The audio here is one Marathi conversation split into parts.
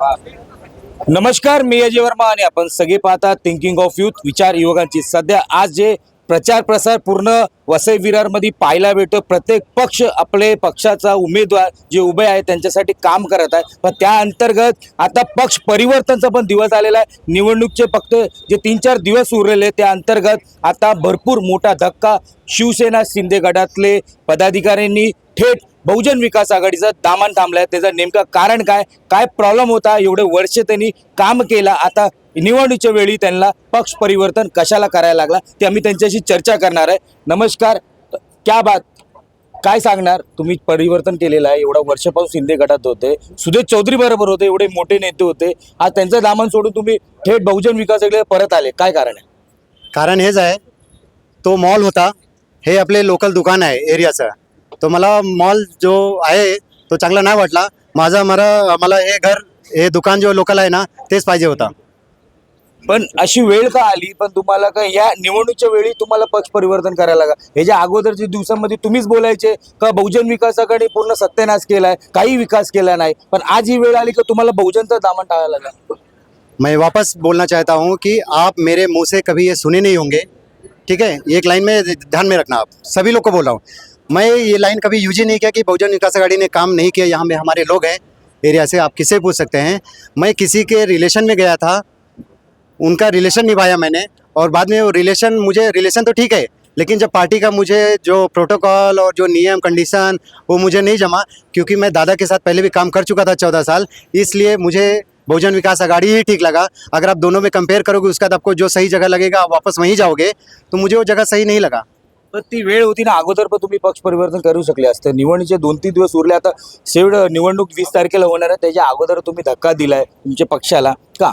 नमस्कार मी अजय वर्मा आणि आपण सगळे पाहता थिंकिंग ऑफ युथ विचार युवकांची. सध्या आज जे प्रचार प्रसार पूर्ण वसई विरारमध्ये पाहायला भेटतो प्रत्येक पक्ष आपले पक्षाचा उमेदवार जे उभे आहे त्यांच्यासाठी काम करत आहे पण त्या अंतर्गत आता पक्ष परिवर्तनचा पण दिवस आलेला आहे. निवडणूकचे फक्त जे तीन चार दिवस उरलेले त्या अंतर्गत आता भरपूर मोठा धक्का शिवसेना शिंदे गटातले पदाधिकाऱ्यांनी थेट बहुजन विकास आघाडीचं दामान थांबलाय. त्याचं नेमकं कारण काय? काय प्रॉब्लेम होता? एवढे वर्ष त्यांनी काम केलं. आता निवडणुकीच्या वेळी त्यांना पक्ष परिवर्तन कशाला करायला लागला ते आम्ही त्यांच्याशी चर्चा करणार आहे. नमस्कार. क्या बात? काय सांगणार? तुम्ही परिवर्तन केलेलं आहे. एवढा वर्षापासून शिंदे गटात होते. सुदेश चौधरी बरोबर होते. एवढे मोठे नेते होते. आज त्यांचं दामन सोडून तुम्ही थेट बहुजन विकास आघाडीला परत आले. काय कारण आहे? कारण हेच आहे. तो मॉल होता. हे आपले लोकल दुकान आहे एरियाचं तो मला मॉल जो आहे तो चांगला नाही वाटला. माझा मला मला हे घर हे दुकान जो लोकल आहे ना तेच पाहिजे होता. पण अशी वेळ का आली? पण तुम्हाला का या निवडणुकीच्या वेळी तुम्हाला पक्ष परिवर्तन करायला लागा? ह्याच्या अगोदरच्या दिवसांमध्ये तुम्हीच बोलायचे का बहुजन विकास आघाडी पूर्ण सत्यानाश केलाय काही विकास केला नाही पण आज ही वेळ आली का तुम्हाला बहुजनचा दामन टाळायला लागला? मैं वापस बोलना चाहता हूँ कि आप मेरे मुंह से कभी ये सुने नहीं होंगे। ठीक है? एक लाइन में ध्यान में रखना आप। सभी लोग को बोल रहा हूँ। मैं ये लाइन कभी यूज़ ही नहीं किया कि बहुजन विकास आघाड़ी ने काम नहीं किया, यहाँ में हमारे लोग हैं, एरिया से आप किसे पूछ सकते हैं? मैं किसी के रिलेशन में गया था, उनका रिलेशन निभाया मैंने, और बाद में वो रिलेशन मुझे रिलेशन तो ठीक है, लेकिन जब पार्टी का मुझे जो प्रोटोकॉल और जो नियम कंडीशन वो मुझे नहीं जमा, क्योंकि मैं दादा के साथ पहले भी काम कर चुका था चौदह साल, इसलिए मुझे बहुजन विकास आघाड़ी ही ठीक लगा। अगर आप दोनों में कंपेयर करोगे, उसके बाद आपको जो सही जगह लगेगा, आप वापस वहीं जाओगे तो मुझे वो जगह सही नहीं लगा। ती वेळ होती ना, अगोदर पण तुम्ही पक्ष परिवर्तन करू शकले असते. निवडणुकीचे दोन तीन दिवस उरले आता, शेवट निवडणूक वीस तारखेला होणार आहे, त्याच्या अगोदर तुम्ही धक्का दिलाय तुमच्या पक्षाला. का?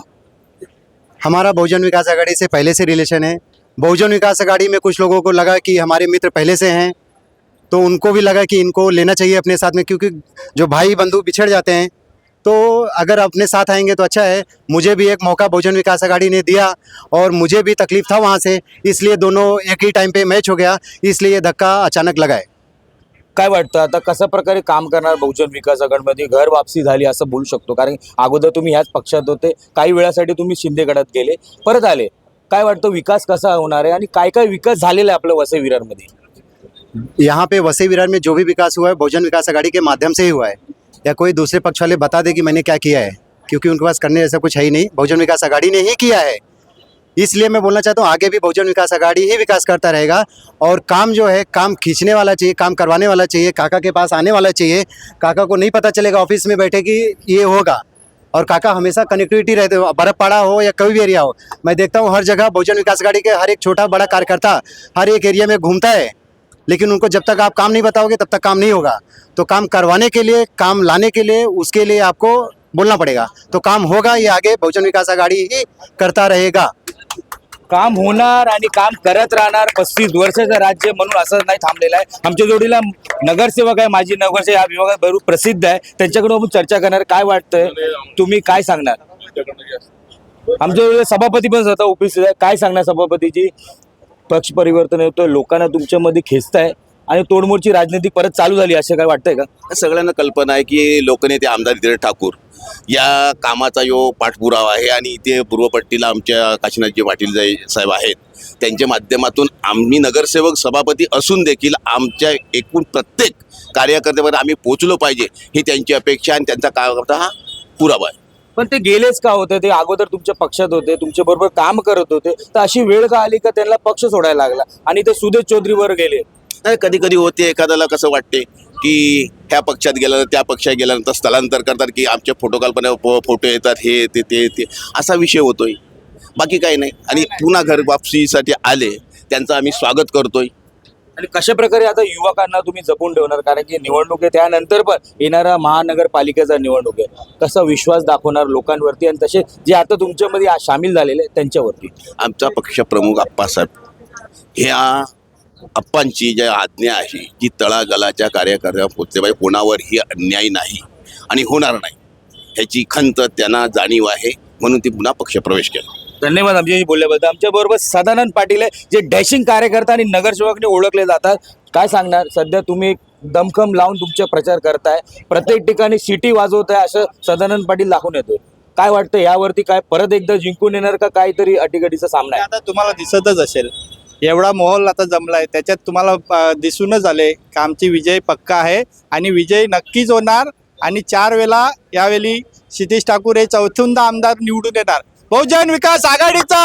हमारा बहुजन विकास आघाड़ी से पहले से रिलेशन है। बहुजन विकास आघाड़ी में कुछ लोगों को लगा कि हमारे मित्र पहले से हैं तो उनको भी लगा कि इनको लेना चाहिए अपने साथ में, क्योंकि जो भाई बंधु बिछड़ जाते हैं तो अगर अपने साथ आएँगे तो अच्छा है। मुझे भी एक मौका बहुजन विकास आघाड़ी ने दिया और मुझे भी तकलीफ़ था वहाँ से इसलिए दोनों एक ही टाइम पे मैच हो गया इसलिए ये धक्का अचानक लगा है काय वाटतं? आता कशा प्रकारे काम करणार बहुजन विकास आघाडीमध्ये? घर वापसी झाली असं बोलू शकतो कारण अगोदर तुम्ही ह्याच पक्षात होते काही वेळासाठी तुम्ही शिंदे गटात गेले परत आले. काय वाटतं विकास कसा होणार आहे आणि काय काय विकास झालेला आहे आपल्या वसई विरारमध्ये? यहाँ पे वसई विरार में जो भी विकास हुआ है बहुजन विकास आघाड़ी के माध्यम से ही हुआ है। या कोई दूसरे पक्ष वाले बता दे कि मैंने क्या किया है? क्योंकि उनके पास करने जैसा कुछ है ही नहीं। बहुजन विकास आघाड़ी ने ही किया है। इसलिए मैं बोलना चाहता हूँ, आगे भी बहुजन विकास आघाड़ी ही विकास करता रहेगा। और काम जो है, काम खींचने वाला चाहिए, काम करवाने वाला चाहिए, काका के पास आने वाला चाहिए। काका को नहीं पता चलेगा ऑफ़िस में बैठे कि ये होगा। और काका हमेशा कनेक्टिविटी रहते हो, बर्फपाड़ा हो या कोई भी एरिया हो। मैं देखता हूँ, हर जगह बहुजन विकास आघाड़ी के हर एक छोटा बड़ा कार्यकर्ता हर एक एरिया में घूमता है। लेकिन उनको जब तक आप काम नहीं बताओगे तब तक काम नहीं होगा। तो काम करवाने के लिए काम लाने के लिए उसके लिए आपको बोलना पड़ेगा। तो काम होगा ये आगे बहुजन विकास आघाड़ी ही करता रहेगा। काम होणार आणि काम करत राहणार पस्तीस वर्षाचं राज्य म्हणून असं नाही थांबलेलं आहे. आमच्या जोडीला नगरसेवक आहे माझी नगरसेवक या विभागात भरपूर प्रसिद्ध आहे. त्यांच्याकडून आपण चर्चा करणार काय वाटतंय तुम्ही काय सांगणार? आमच्या जोडीला सभापती पण स्वतः उपस्थित आहे. काय सांगणार सभापतीची पक्ष परिवर्तन होतं लोकांना तुमच्यामध्ये खेचताय आणि तोडमोडची राजनीती परत चालू झाली असं काय वाटतंय का? सगळ्यांना कल्पना आहे की लोकनेते आमदार धीरज ठाकूर या कामाचा यो पाठपुरावा आहे आणि इथे पूर्वपट्टीला आमच्या काशीनाथजी पाटील साहेब आहेत त्यांच्या माध्यमातून आम्ही नगरसेवक सभापती असून देखील आमच्या एकूण प्रत्येक कार्यकर्त्यापर्यंत आम्ही पोचलो पाहिजे ही त्यांची अपेक्षा आणि त्यांचा कार्यकर्ता हा पुरावा आहे. पण ते गेलेच का होते? ते अगोदर तुमच्या पक्षात होते तुमच्या बरोबर काम करत होते. तर अशी वेळ का आली का त्यांना पक्ष सोडायला लागला? आणि ते सुदेश चौधरीवर गेले. नाही कधी कधी होते एखाद्याला कसं वाटते की ह्या पक्षात गेल्यानंतर त्या पक्षात गेल्यानंतर स्थलांतर करतात की आमच्या फोटो कल्पना फोटो येतात हे ते ते ते. असा विषय होतोय. बाकी काही नाही. आणि पुन्हा घर वापसीसाठी आले. त्यांचं आम्ही स्वागत करतोय. आणि कशा प्रकारे आता युवकांना तुम्ही जपून ठेवणार? कारण की निवडणूक आहे त्यानंतर पण येणारा महानगरपालिकेचा निवडणूक आहे. कसा विश्वास दाखवणार लोकांवरती आणि तसे जे आता तुमच्यामध्ये सामील झालेले आहेत त्यांच्यावरती? आमचा पक्षप्रमुख आप्पासाहेब. ह्या अप्पांची ज्या आज्ञा आहे जी तळागलाच्या कार्यकर्त्या पोचले पाहिजे कोणावरही अन्याय नाही आणि होणार नाही. ह्याची खंत त्यांना जाणीव आहे म्हणून ती पुन्हा पक्षप्रवेश केला. धन्यवाद आमच्याशी बोलल्याबद्दल. आमच्या बरोबर सदानंद पाटील आहे जे डॅशिंग कार्यकर्ता आणि नगरसेवकने ओळखले जातात. काय सांगणार? सध्या तुम्ही दमखम लावून तुमचे प्रचार करताय. प्रत्येक ठिकाणी सिटी वाजवत आहे असं सदानंद पाटील दाखवून येतोय काय वाटतं यावरती काय परत एकदा जिंकून येणार का काहीतरी अटीगटीचा सामना आहे? आता तुम्हाला दिसतच असेल. एवढा माहोल आता जमलाय. त्याच्यात तुम्हाला दिसूनच आले का आमची विजय पक्का आहे आणि विजय नक्कीच होणार. आणि चार वेळा यावेळी क्षितिश ठाकूर हे चौथ्यांदा आमदार निवडून येणार. बहुजन विकास आघाडीचा.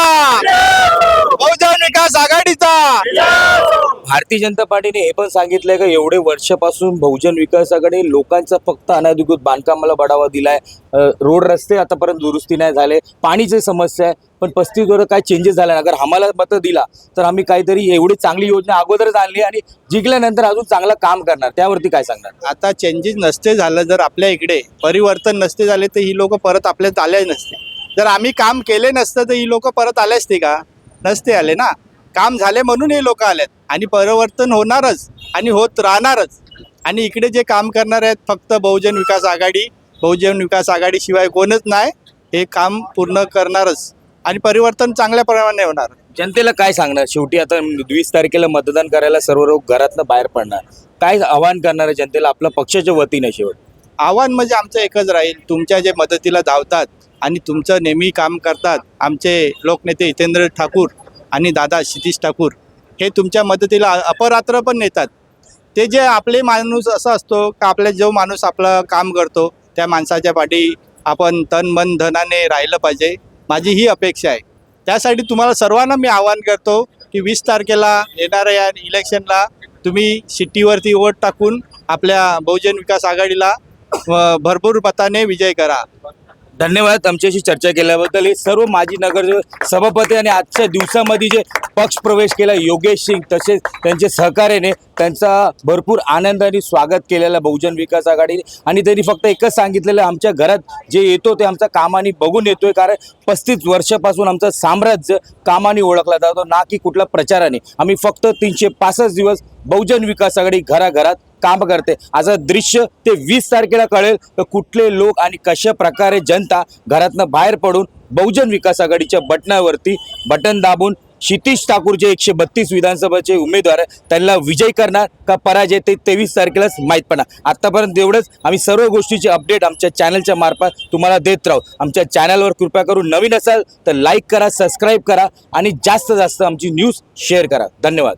बहुजन विकास आघाडीचा. भारतीय जनता पार्टीने हे पण सांगितलंय का एवढे वर्षापासून बहुजन विकास आघाडी लोकांचा फक्त अनधिकृत बांधकामाला बढावा दिलाय. रोड रस्ते आतापर्यंत दुरुस्ती नाही झाले पाणीची समस्या आहे पण पस्तीस वर काय चेंजेस झाला. अगर आम्हाला मतं दिला तर आम्ही काहीतरी एवढी चांगली योजना अगोदरच आणली आणि जिंकल्यानंतर अजून चांगलं काम करणार. त्यावरती काय सांगणार? आता चेंजेस नसते झालं जर आपल्या इकडे परिवर्तन नसते झाले तर ही लोक परत आपल्यात आले नसते जर आम्ही काम केले नसतं तर ही लोक परत आले असते का? नसते आले ना? काम झाले म्हणून हे लोक आलेत. आणि परिवर्तन होणारच आणि होत राहणारच. आणि इकडे जे काम करणार आहेत फक्त बहुजन विकास आघाडी बहुजन विकास आघाडीशिवाय कोणच नाही. हे काम पूर्ण करणारच. आणि परिवर्तन चांगल्या प्रमाणे होणार. जनतेला काय सांगणार? शेवटी आता वीस तारखेला मतदान करायला सर्व लोक घरातनं बाहेर पडणार. काय आवाहन करणार आहे जनतेला? आपल्या पक्षाच्या वतीने शेवट. आव्हान म्हणजे आमचं एकच राहील. तुमच्या जे मदतीला धावतात आणि तुमचं नेहमी काम करतात आमचे लोकनेते हितेंद्र ठाकूर आणि दादा क्षितीश ठाकूर. हे तुमच्या मदतीला अपरात्र पण नेतात. ते जे आपले माणूस असं असतो का आपला जो माणूस आपलं काम करतो त्या माणसाच्या पाठी आपण तन मन धनाने राहिलं पाहिजे माझी ही अपेक्षा आहे. त्यासाठी तुम्हाला सर्वांना मी आवाहन करतो की वीस तारखेला येणाऱ्या या इलेक्शनला तुम्ही शिट्टीवरती वोट टाकून आपल्या बहुजन विकास आघाडीला भरपूर मताने विजय करा. धन्यवाद आमच्याशी चर्चा केल्याबद्दल. हे सर्व माजी नगर सभापती आणि आजच्या दिवसामध्ये जे पक्ष प्रवेश केला योगेश सिंग तसेच त्यांचे सहकार्याने त्यांचा भरपूर आनंदाने स्वागत केलेला बहुजन विकास आघाडीने. आणि त्यांनी फक्त एकच सांगितलेलं आमच्या घरात जे येतो ते आमच्या कामाने बघून येतोय कारण पस्तीस वर्षापासून आमचं साम्राज्य कामाने ओळखला जातो ना की कुठल्या प्रचाराने. आम्ही फक्त तीनशे पासष्ट दिवस बहुजन विकास आघाडी घराघरात काम करते. असं दृश्य ते वीस तारखेला कळेल तर कुठले लोक आणि कशा प्रकारे जनता घरातनं बाहेर पडून बहुजन विकास आघाडीच्या बटनावरती बटन दाबून क्षितिश ठाकूर जे एकशे बत्तीस विधानसभेचे उमेदवार आहे त्यांना विजय करणार का पराजय ते तेवीस तारखेलाच माहीत पडणार. आत्तापर्यंत एवढंच. आम्ही सर्व गोष्टीचे अपडेट आमच्या चॅनलच्या मार्फत तुम्हाला देत राहू. आमच्या चॅनलवर कृपया करून नवीन असाल तर लाईक करा सबस्क्राईब करा आणि जास्त जास्त आमची न्यूज शेअर करा. धन्यवाद.